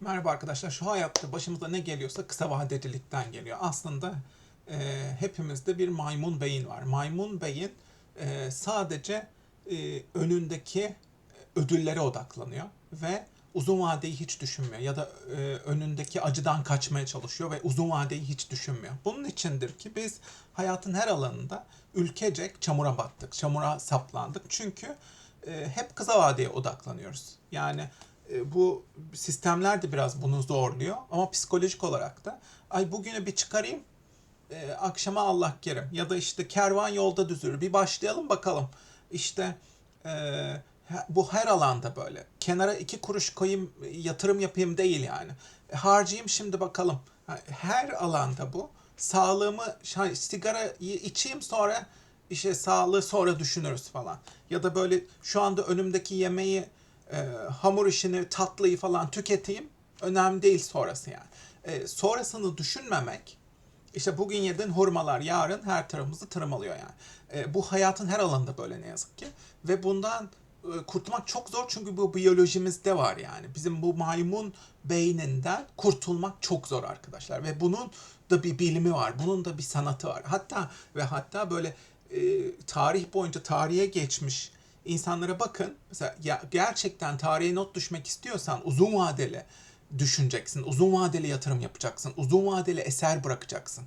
Merhaba arkadaşlar. Şu hayatta başımıza ne geliyorsa kısa vadelilikten geliyor. Aslında e, hepimizde bir maymun beyin var. Maymun beyin e, sadece e, önündeki ödüllere odaklanıyor ve uzun vadeyi hiç düşünmüyor ya da e, önündeki acıdan kaçmaya çalışıyor ve uzun vadeyi hiç düşünmüyor. Bunun içindir ki biz hayatın her alanında ülkecek çamura battık, çamura saplandık. Çünkü e, hep kısa vadeye odaklanıyoruz. Yani bu sistemler de biraz bunu zorluyor ama psikolojik olarak da ay bugünü bir çıkarayım e, akşama Allah kerim. Ya da işte kervan yolda düzülür bir başlayalım bakalım. İşte e, bu her alanda böyle. Kenara iki kuruş koyayım yatırım yapayım değil yani. E, harcayayım şimdi bakalım. Her alanda bu. Sağlığımı sigarayı içeyim sonra işte sağlığı sonra düşünürüz falan. Ya da böyle şu anda önümdeki yemeği e, hamur işini, tatlıyı falan tüketeyim. Önemli değil sonrası yani. E, sonrasını düşünmemek, işte bugün yedin hurmalar, yarın her tarafımızı tırmalıyor yani. E, bu hayatın her alanında böyle ne yazık ki. Ve bundan e, kurtulmak çok zor çünkü bu biyolojimizde var yani. Bizim bu maymun beyninden kurtulmak çok zor arkadaşlar. Ve bunun da bir bilimi var, bunun da bir sanatı var. Hatta ve hatta böyle e, tarih boyunca tarihe geçmiş insanlara bakın. Mesela ya, gerçekten tarihe not düşmek istiyorsan uzun vadeli düşüneceksin. Uzun vadeli yatırım yapacaksın. Uzun vadeli eser bırakacaksın.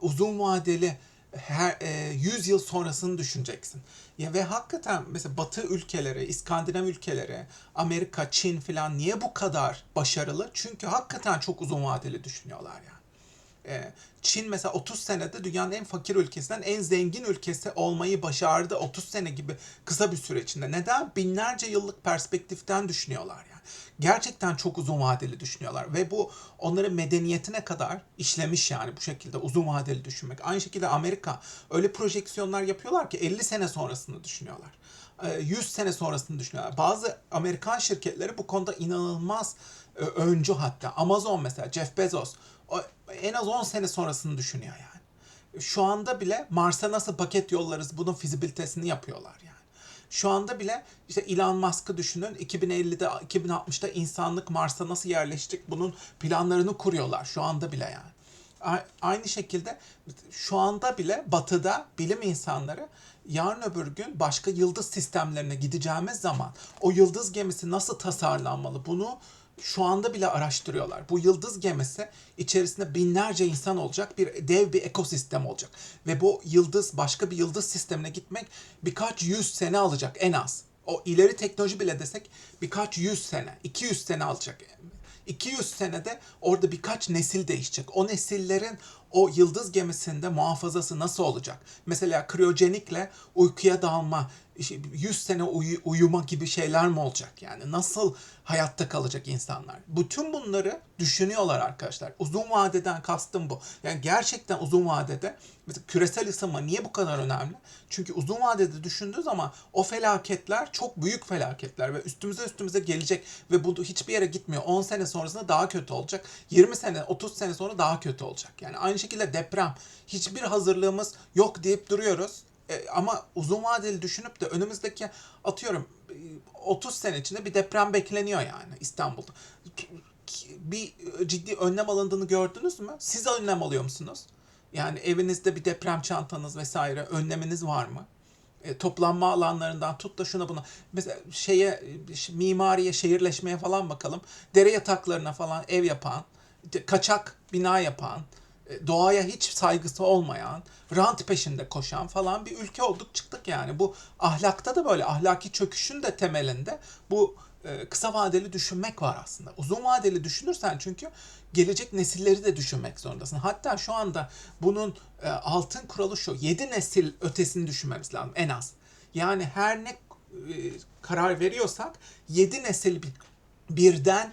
Uzun vadeli her e, 100 yıl sonrasını düşüneceksin. Ya ve hakikaten mesela Batı ülkeleri, İskandinav ülkeleri, Amerika, Çin filan niye bu kadar başarılı? Çünkü hakikaten çok uzun vadeli düşünüyorlar yani. Ee, Çin mesela 30 senede dünyanın en fakir ülkesinden en zengin ülkesi olmayı başardı 30 sene gibi kısa bir süre içinde. Neden? Binlerce yıllık perspektiften düşünüyorlar yani. Gerçekten çok uzun vadeli düşünüyorlar ve bu onların medeniyetine kadar işlemiş yani bu şekilde uzun vadeli düşünmek. Aynı şekilde Amerika öyle projeksiyonlar yapıyorlar ki 50 sene sonrasını düşünüyorlar. Ee, 100 sene sonrasını düşünüyorlar. Bazı Amerikan şirketleri bu konuda inanılmaz e, öncü hatta. Amazon mesela Jeff Bezos en az 10 sene sonrasını düşünüyor yani. Şu anda bile Mars'a nasıl paket yollarız bunun fizibilitesini yapıyorlar yani. Şu anda bile işte Elon Musk'ı düşünün 2050'de 2060'da insanlık Mars'a nasıl yerleşecek bunun planlarını kuruyorlar şu anda bile yani. Aynı şekilde şu anda bile batıda bilim insanları yarın öbür gün başka yıldız sistemlerine gideceğimiz zaman o yıldız gemisi nasıl tasarlanmalı bunu şu anda bile araştırıyorlar. Bu yıldız gemisi içerisinde binlerce insan olacak bir dev bir ekosistem olacak. Ve bu yıldız başka bir yıldız sistemine gitmek birkaç yüz sene alacak en az. O ileri teknoloji bile desek birkaç yüz sene, 200 sene alacak. 200 senede orada birkaç nesil değişecek. O nesillerin o yıldız gemisinde muhafazası nasıl olacak? Mesela kriyojenikle uykuya dalma, işte 100 sene uyu- uyuma gibi şeyler mi olacak? Yani nasıl hayatta kalacak insanlar? Bütün bunları düşünüyorlar arkadaşlar. Uzun vadeden kastım bu. Yani gerçekten uzun vadede mesela küresel ısınma niye bu kadar önemli? Çünkü uzun vadede düşündüğü zaman o felaketler çok büyük felaketler ve üstümüze üstümüze gelecek ve bu hiçbir yere gitmiyor. 10 sene sonrasında daha kötü olacak. 20 sene, 30 sene sonra daha kötü olacak. Yani aynı şekilde deprem. Hiçbir hazırlığımız yok deyip duruyoruz. E, ama uzun vadeli düşünüp de önümüzdeki atıyorum e, 30 sene içinde bir deprem bekleniyor yani İstanbul'da. Bir ciddi önlem alındığını gördünüz mü? Siz önlem alıyor musunuz? Yani evinizde bir deprem çantanız vesaire önleminiz var mı? E, toplanma alanlarından tut da şuna buna. Mesela şeye e, mimariye, şehirleşmeye falan bakalım. Dere yataklarına falan ev yapan, kaçak bina yapan, e, doğaya hiç saygısı olmayan, rant peşinde koşan falan bir ülke olduk çıktık yani. Bu ahlakta da böyle ahlaki çöküşün de temelinde bu e, kısa vadeli düşünmek var aslında. Uzun vadeli düşünürsen çünkü gelecek nesilleri de düşünmek zorundasın. Hatta şu anda bunun e, altın kuralı şu. 7 nesil ötesini düşünmemiz lazım en az. Yani her ne e, karar veriyorsak 7 nesil bir, birden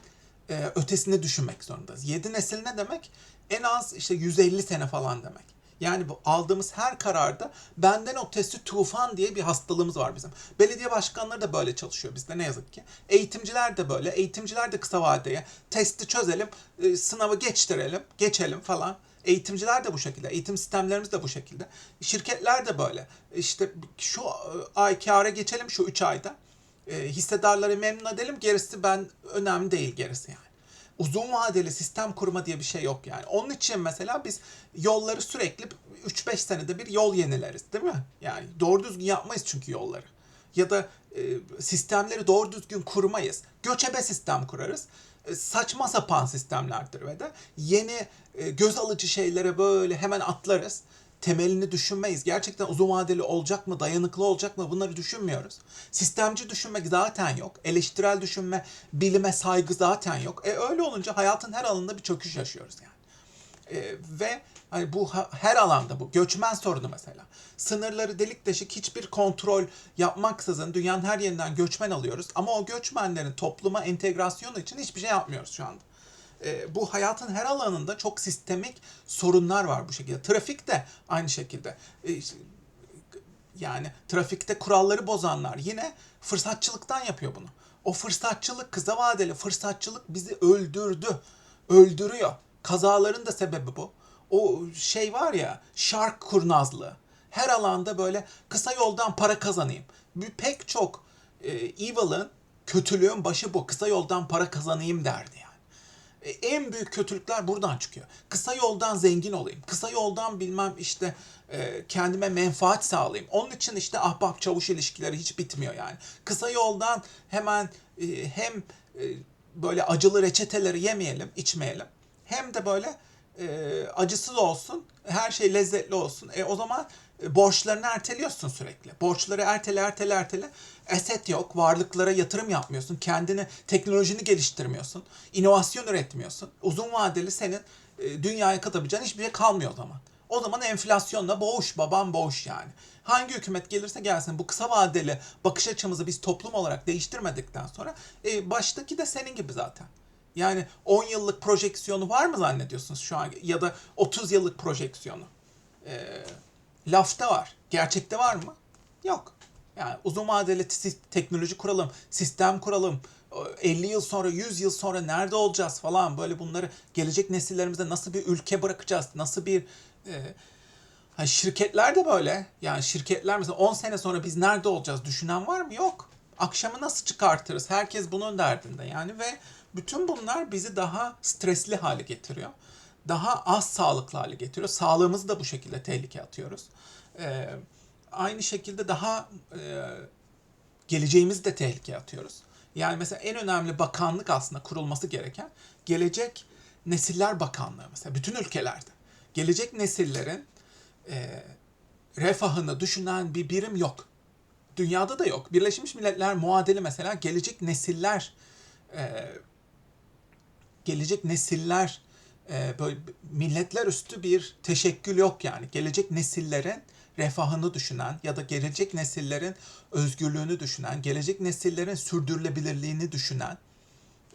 e, ötesini düşünmek zorundayız. 7 nesil ne demek? En az işte 150 sene falan demek. Yani bu aldığımız her kararda benden ötesi tufan diye bir hastalığımız var bizim. Belediye başkanları da böyle çalışıyor bizde ne yazık ki. Eğitimciler de böyle. Eğitimciler de kısa vadeye testi çözelim, e, sınavı geçtirelim, geçelim falan. Eğitimciler de bu şekilde. Eğitim sistemlerimiz de bu şekilde. Şirketler de böyle. İşte şu e, ay kâra geçelim şu 3 ayda. E, hissedarları memnun edelim. Gerisi ben önemli değil gerisi yani. Uzun vadeli sistem kurma diye bir şey yok yani. Onun için mesela biz yolları sürekli 3-5 senede bir yol yenileriz değil mi? Yani doğru düzgün yapmayız çünkü yolları. Ya da e, sistemleri doğru düzgün kurmayız. Göçebe sistem kurarız. E, saçma sapan sistemlerdir ve de yeni e, göz alıcı şeylere böyle hemen atlarız. Temelini düşünmeyiz. Gerçekten uzun vadeli olacak mı, dayanıklı olacak mı bunları düşünmüyoruz. Sistemci düşünmek zaten yok. Eleştirel düşünme, bilime saygı zaten yok. E öyle olunca hayatın her alanında bir çöküş yaşıyoruz yani. E, ve hani bu her alanda bu göçmen sorunu mesela. Sınırları delik deşik hiçbir kontrol yapmaksızın dünyanın her yerinden göçmen alıyoruz ama o göçmenlerin topluma entegrasyonu için hiçbir şey yapmıyoruz şu anda. E, bu hayatın her alanında çok sistemik sorunlar var bu şekilde. Trafik de aynı şekilde. E, yani trafikte kuralları bozanlar yine fırsatçılıktan yapıyor bunu. O fırsatçılık, kısa vadeli fırsatçılık bizi öldürdü. Öldürüyor. Kazaların da sebebi bu. O şey var ya, şark kurnazlığı. Her alanda böyle kısa yoldan para kazanayım. Bir pek çok e, evil'ın, kötülüğün başı bu. Kısa yoldan para kazanayım derdi en büyük kötülükler buradan çıkıyor. Kısa yoldan zengin olayım. Kısa yoldan bilmem işte e, kendime menfaat sağlayayım. Onun için işte ahbap çavuş ilişkileri hiç bitmiyor yani. Kısa yoldan hemen e, hem e, böyle acılı reçeteleri yemeyelim, içmeyelim. Hem de böyle e, acısız olsun, her şey lezzetli olsun. E, o zaman e, borçlarını erteliyorsun sürekli. Borçları ertele ertele ertele. Eset yok, varlıklara yatırım yapmıyorsun. Kendini, teknolojini geliştirmiyorsun. inovasyon üretmiyorsun. Uzun vadeli senin e, dünyaya katabileceğin hiçbir şey kalmıyor o zaman. O zaman enflasyonla boğuş, babam boğuş yani. Hangi hükümet gelirse gelsin bu kısa vadeli bakış açımızı biz toplum olarak değiştirmedikten sonra e, baştaki de senin gibi zaten. Yani 10 yıllık projeksiyonu var mı zannediyorsunuz şu an ya da 30 yıllık projeksiyonu? Ee, lafta var. Gerçekte var mı? Yok. Yani uzun vadeli te- teknoloji kuralım, sistem kuralım. 50 yıl sonra, 100 yıl sonra nerede olacağız falan böyle bunları gelecek nesillerimize nasıl bir ülke bırakacağız? Nasıl bir e, ha şirketler de böyle. Yani şirketler mesela 10 sene sonra biz nerede olacağız düşünen var mı? Yok. Akşamı nasıl çıkartırız? Herkes bunun derdinde yani ve bütün bunlar bizi daha stresli hale getiriyor. Daha az sağlıklı hale getiriyor. Sağlığımızı da bu şekilde tehlikeye atıyoruz. Ee, aynı şekilde daha e, geleceğimizi de tehlikeye atıyoruz. Yani mesela en önemli bakanlık aslında kurulması gereken Gelecek Nesiller Bakanlığı mesela bütün ülkelerde. Gelecek nesillerin e, refahını düşünen bir birim yok. Dünyada da yok. Birleşmiş Milletler muadili mesela gelecek nesiller e, gelecek nesiller e, böyle milletler üstü bir teşekkül yok yani. Gelecek nesillerin refahını düşünen ya da gelecek nesillerin özgürlüğünü düşünen, gelecek nesillerin sürdürülebilirliğini düşünen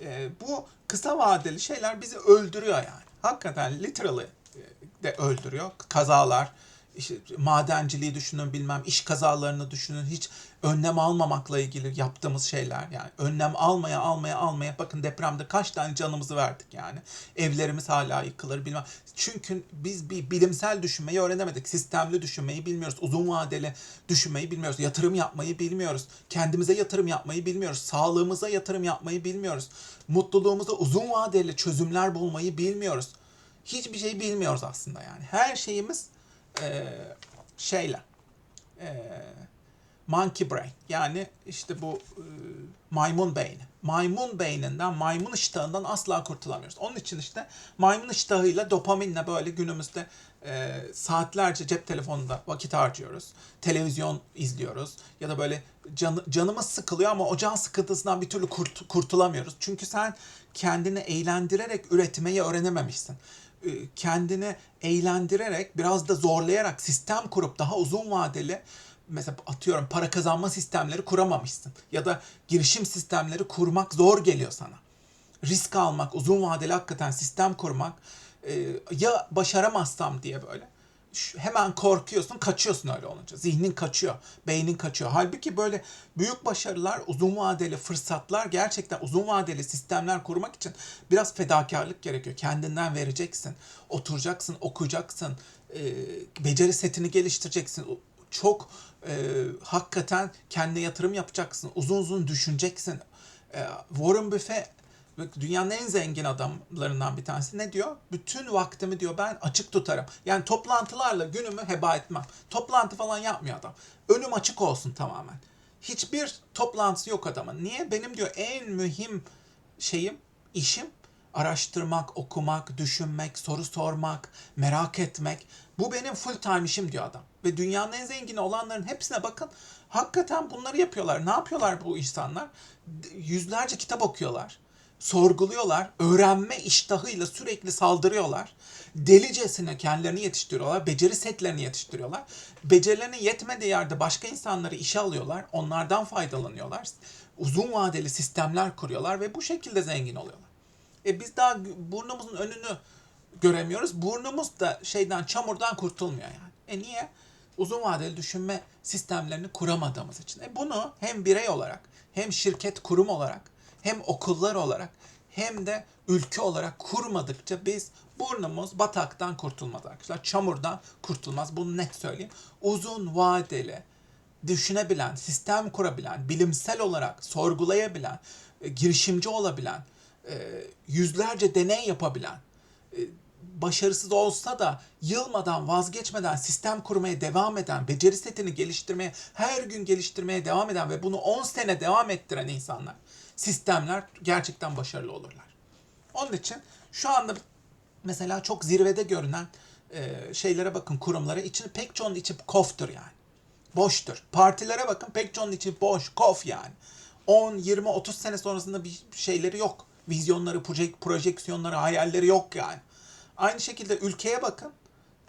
e, bu kısa vadeli şeyler bizi öldürüyor yani. Hakikaten literally e, de öldürüyor. Kazalar, işte madenciliği düşünün bilmem iş kazalarını düşünün. Hiç önlem almamakla ilgili yaptığımız şeyler yani. Önlem almaya almaya almaya bakın depremde kaç tane canımızı verdik yani. Evlerimiz hala yıkılır bilmem. Çünkü biz bir bilimsel düşünmeyi öğrenemedik. Sistemli düşünmeyi bilmiyoruz. Uzun vadeli düşünmeyi bilmiyoruz. Yatırım yapmayı bilmiyoruz. Kendimize yatırım yapmayı bilmiyoruz. Sağlığımıza yatırım yapmayı bilmiyoruz. Mutluluğumuza uzun vadeli çözümler bulmayı bilmiyoruz. Hiçbir şey bilmiyoruz aslında yani. Her şeyimiz e, şeyle e, monkey brain yani işte bu e, maymun beyni. Maymun beyninden, maymun iştahından asla kurtulamıyoruz. Onun için işte maymun iştahıyla dopaminle böyle günümüzde e, saatlerce cep telefonunda vakit harcıyoruz. Televizyon izliyoruz ya da böyle can, canımız sıkılıyor ama o can sıkıntısından bir türlü kurt, kurtulamıyoruz. Çünkü sen kendini eğlendirerek üretmeyi öğrenememişsin kendini eğlendirerek biraz da zorlayarak sistem kurup daha uzun vadeli mesela atıyorum para kazanma sistemleri kuramamışsın ya da girişim sistemleri kurmak zor geliyor sana. Risk almak, uzun vadeli hakikaten sistem kurmak e, ya başaramazsam diye böyle hemen korkuyorsun, kaçıyorsun öyle olunca. Zihnin kaçıyor, beynin kaçıyor. Halbuki böyle büyük başarılar, uzun vadeli fırsatlar, gerçekten uzun vadeli sistemler kurmak için biraz fedakarlık gerekiyor. Kendinden vereceksin, oturacaksın, okuyacaksın, e, beceri setini geliştireceksin. Çok e, hakikaten kendine yatırım yapacaksın, uzun uzun düşüneceksin. E, Warren Buffett dünyanın en zengin adamlarından bir tanesi ne diyor? Bütün vaktimi diyor ben açık tutarım. Yani toplantılarla günümü heba etmem. Toplantı falan yapmıyor adam. Önüm açık olsun tamamen. Hiçbir toplantısı yok adamın. Niye? Benim diyor en mühim şeyim, işim araştırmak, okumak, düşünmek, soru sormak, merak etmek. Bu benim full time işim diyor adam. Ve dünyanın en zengin olanların hepsine bakın. Hakikaten bunları yapıyorlar. Ne yapıyorlar bu insanlar? Yüzlerce kitap okuyorlar. Sorguluyorlar. Öğrenme iştahıyla sürekli saldırıyorlar. Delicesine kendilerini yetiştiriyorlar. Beceri setlerini yetiştiriyorlar. Becerilerinin yetmediği yerde başka insanları işe alıyorlar. Onlardan faydalanıyorlar. Uzun vadeli sistemler kuruyorlar ve bu şekilde zengin oluyorlar. E biz daha burnumuzun önünü göremiyoruz. Burnumuz da şeyden çamurdan kurtulmuyor yani. E niye? Uzun vadeli düşünme sistemlerini kuramadığımız için. E bunu hem birey olarak, hem şirket kurum olarak, hem okullar olarak, hem de ülke olarak kurmadıkça biz burnumuz bataktan kurtulmaz arkadaşlar. Çamurdan kurtulmaz. Bunu net söyleyeyim. Uzun vadeli düşünebilen, sistem kurabilen, bilimsel olarak sorgulayabilen, e, girişimci olabilen, e, yüzlerce deney yapabilen, e, başarısız olsa da yılmadan, vazgeçmeden sistem kurmaya devam eden, beceri setini geliştirmeye, her gün geliştirmeye devam eden ve bunu 10 sene devam ettiren insanlar, sistemler gerçekten başarılı olurlar. Onun için şu anda mesela çok zirvede görünen e, şeylere bakın kurumlara içini pek çoğunun içi koftur yani. Boştur. Partilere bakın pek çoğunun içi boş, kof yani. 10, 20, 30 sene sonrasında bir şeyleri yok. Vizyonları, proje, projeksiyonları, hayalleri yok yani. Aynı şekilde ülkeye bakın.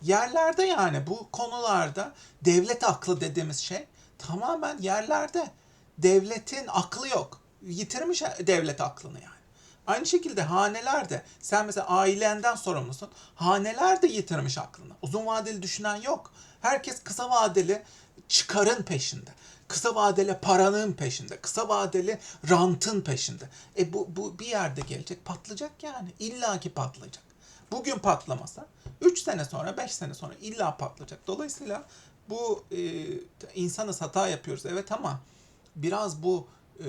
Yerlerde yani bu konularda devlet aklı dediğimiz şey tamamen yerlerde. Devletin aklı yok. Yitirmiş devlet aklını yani. Aynı şekilde hanelerde sen mesela ailenden sorumlusun. Haneler de yitirmiş aklını. Uzun vadeli düşünen yok. Herkes kısa vadeli çıkarın peşinde. Kısa vadeli paranın peşinde. Kısa vadeli rantın peşinde. E bu, bu bir yerde gelecek patlayacak yani. İlla ki patlayacak. Bugün patlamasa 3 sene sonra 5 sene sonra illa patlayacak. Dolayısıyla bu e, insanız hata yapıyoruz evet ama biraz bu e,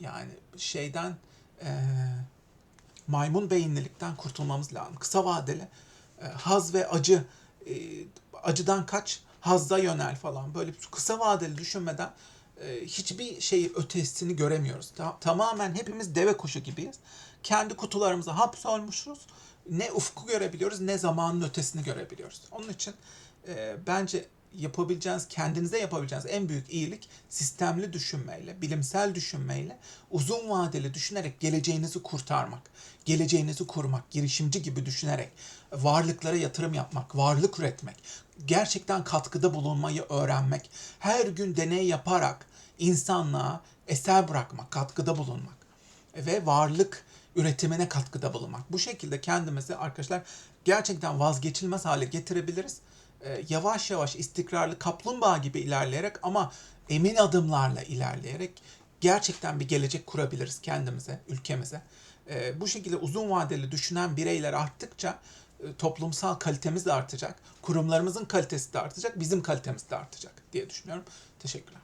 yani şeyden e, maymun beyinlilikten kurtulmamız lazım. Kısa vadeli e, haz ve acı e, acıdan kaç hazda yönel falan böyle kısa vadeli düşünmeden e, hiçbir şeyi ötesini göremiyoruz. Ta- tamamen hepimiz deve kuşu gibiyiz. Kendi kutularımıza hapsolmuşuz. Ne ufku görebiliyoruz ne zamanın ötesini görebiliyoruz. Onun için e, bence yapabileceğiniz, kendinize yapabileceğiniz en büyük iyilik sistemli düşünmeyle, bilimsel düşünmeyle, uzun vadeli düşünerek geleceğinizi kurtarmak, geleceğinizi kurmak, girişimci gibi düşünerek, varlıklara yatırım yapmak, varlık üretmek, gerçekten katkıda bulunmayı öğrenmek, her gün deney yaparak insanlığa eser bırakmak, katkıda bulunmak ve varlık üretimine katkıda bulunmak. Bu şekilde kendimizi arkadaşlar gerçekten vazgeçilmez hale getirebiliriz. Ee, yavaş yavaş istikrarlı kaplumbağa gibi ilerleyerek ama emin adımlarla ilerleyerek gerçekten bir gelecek kurabiliriz kendimize, ülkemize. Ee, bu şekilde uzun vadeli düşünen bireyler arttıkça e, toplumsal kalitemiz de artacak, kurumlarımızın kalitesi de artacak, bizim kalitemiz de artacak diye düşünüyorum. Teşekkürler.